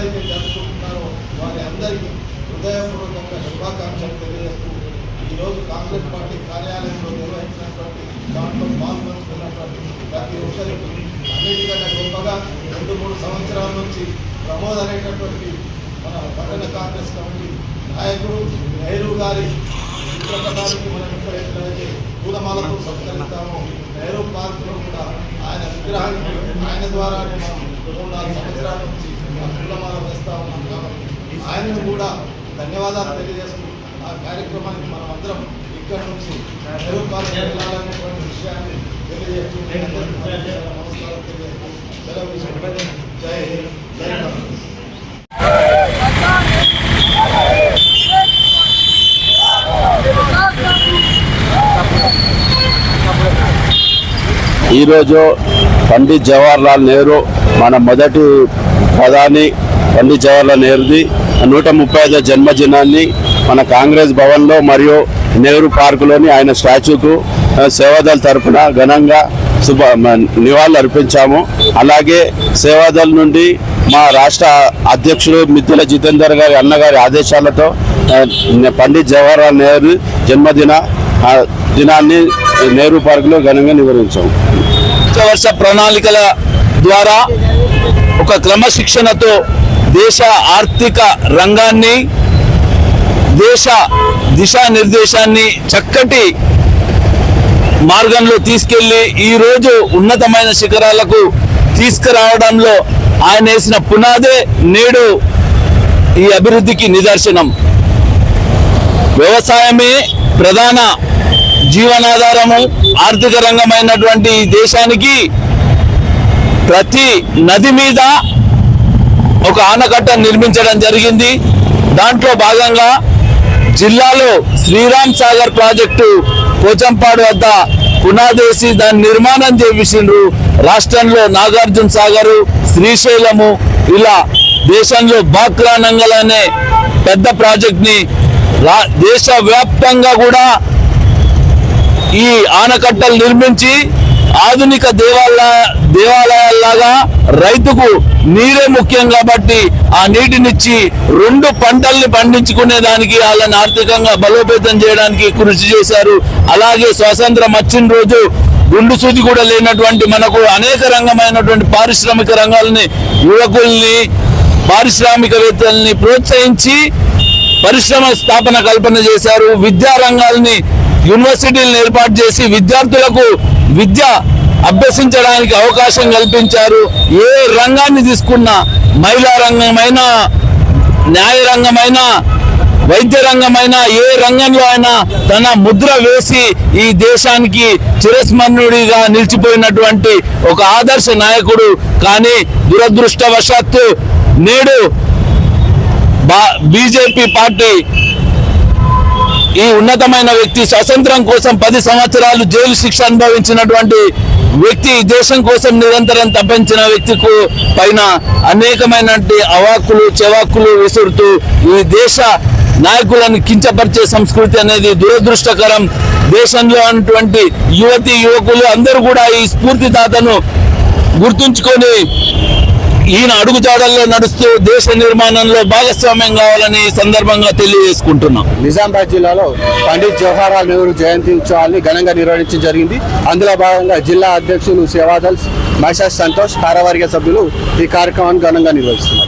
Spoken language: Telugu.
ఎవరైతే జరుపుకుంటున్నారో వారి అందరికీ హృదయపూర్వకంగా శుభాకాంక్షలు తెలియజేస్తూ ఈరోజు కాంగ్రెస్ పార్టీ కార్యాలయంలో నిర్వహించినటువంటి దాంట్లో పాల్గొంటున్నటువంటి ప్రతి ఒక్కరికి అన్నిటికంటే గొప్పగా రెండు మూడు సంవత్సరాల నుంచి ప్రమోద్ అనేటటువంటి మన పట్టణ కాంగ్రెస్ కమిటీ నాయకుడు నెహ్రూ గారి చిత్రపటానికి మనం ఎప్పుడైతే పూలమాలతో సంస్కరిస్తామో నెహ్రూ పార్క్లో కూడా ఆయన విగ్రహానికి ఆయన ద్వారా మనం మూడు నాలుగు సంవత్సరాలు నుంచి ఆ వేస్తా ఉన్నాం కాబట్టి ఆయనను కూడా ధన్యవాదాలు తెలియజేస్తూ ఆ కార్యక్రమానికి మనం అందరం ఇక్కడ నుంచి నెహ్రూ పార్క్ వెళ్ళాలనేటువంటి విషయాన్ని తెలియజేస్తూ నమస్కారం తెలియజేస్తూ సెలవు జై హింద్ జై కాంగ్రెస్ ఈరోజు పండిత్ జవహర్లాల్ నెహ్రూ మన మొదటి ప్రధాని పండిత్ జవహర్లాల్ నెహ్రూది నూట ముప్పై ఐదో జన్మదినాన్ని మన కాంగ్రెస్ భవన్లో మరియు నెహ్రూ పార్కులోని ఆయన స్టాచ్యూకు సేవాదళ తరపున ఘనంగా శుభ నివాళులు అర్పించాము. అలాగే సేవాదళ నుండి మా రాష్ట్ర అధ్యక్షుడు మిత్రుల జితేందర్ గారి అన్నగారి ఆదేశాలతో పండిత్ జవహర్లాల్ నెహ్రూ జన్మదిన దినాన్ని నెహ్రూ పార్కులో ఘనంగా నిర్వహించాము. వర్ష ప్రణాళికల ద్వారా ఒక క్రమశిక్షణతో దేశ ఆర్థిక రంగాన్ని దేశ దిశానిర్దేశాన్ని చక్కటి మార్గంలో తీసుకెళ్ళి ఈ రోజు ఉన్నతమైన శిఖరాలకు తీసుకురావడంలో ఆయన వేసిన పునాదే నేడు ఈ అభివృద్ధికి నిదర్శనం. వ్యవసాయమే ప్రధాన జీవనాధారము ఆర్థిక రంగమైనటువంటి ఈ దేశానికి ప్రతి నది మీద ఒక ఆనకట్ట నిర్మించడం జరిగింది. దాంట్లో భాగంగా జిల్లాలో శ్రీరామ్ సాగర్ ప్రాజెక్టు పోచంపాడు వద్ద పునాదేసి దాని నిర్మాణం చేసిండ్రు రాష్ట్రంలో నాగార్జున సాగరు శ్రీశైలము ఇలా దేశంలో బాక్రా నంగల్ అనే పెద్ద ప్రాజెక్ట్ని రా దేశవ్యాప్తంగా కూడా ఈ ఆనకట్టలు నిర్మించి ఆధునిక దేవాలయ దేవాలయాల్లాగా రైతుకు నీరే ముఖ్యం కాబట్టి ఆ నీటినిచ్చి రెండు పంటల్ని పండించుకునే దానికి వాళ్ళని ఆర్థికంగా బలోపేతం చేయడానికి కృషి చేశారు. అలాగే స్వాతంత్రం వచ్చిన రోజు గుండు సూది కూడా లేనటువంటి మనకు అనేక రంగమైనటువంటి పారిశ్రామిక రంగాలని యువకుల్ని పారిశ్రామికవేత్తల్ని ప్రోత్సహించి పరిశ్రమ స్థాపన కల్పన చేశారు. విద్యారంగాల్ని యూనివర్సిటీలను ఏర్పాటు చేసి విద్యార్థులకు విద్య అభ్యసించడానికి అవకాశం కల్పించారు. ఏ రంగాన్ని తీసుకున్నా మహిళా రంగమైన న్యాయ రంగమైన వైద్య రంగమైన ఏ రంగంలో అయినా తన ముద్ర వేసి ఈ దేశానికి చిరస్మరణుడిగా నిలిచిపోయినటువంటి ఒక ఆదర్శ నాయకుడు. కానీ దురదృష్టవశాత్తు నేడు బా బీజేపీ పార్టీ ఈ ఉన్నతమైన వ్యక్తి స్వతంత్రం కోసం పది సంవత్సరాలు జైలు శిక్ష అనుభవించినటువంటి వ్యక్తి దేశం కోసం నిరంతరం తప్పించిన వ్యక్తికు పైన అనేకమైన అవాక్కులు చెవాక్కులు విసురుతూ ఈ దేశ నాయకులను కించపరిచే సంస్కృతి అనేది దురదృష్టకరం. దేశంలో ఉన్నటువంటి యువతి యువకులు అందరూ కూడా ఈ స్ఫూర్తిదాతను గుర్తుంచుకొని ఈయన అడుగుజాడల్లో నడుస్తూ దేశ నిర్మాణంలో భాగస్వామ్యం కావాలని ఈ సందర్భంగా తెలియజేసుకుంటున్నాం. నిజామాబాద్ జిల్లాలో పండిత్ జవహర్లాల్ నెహ్రూ జయంతి ఉత్సవాన్ని ఘనంగా నిర్వహించడం జరిగింది. అందులో భాగంగా జిల్లా అధ్యక్షులు సేవాదల్ మహేష్ సంతోష్ కార్యవర్గ సభ్యులు ఈ కార్యక్రమాన్ని ఘనంగా నిర్వహిస్తున్నారు.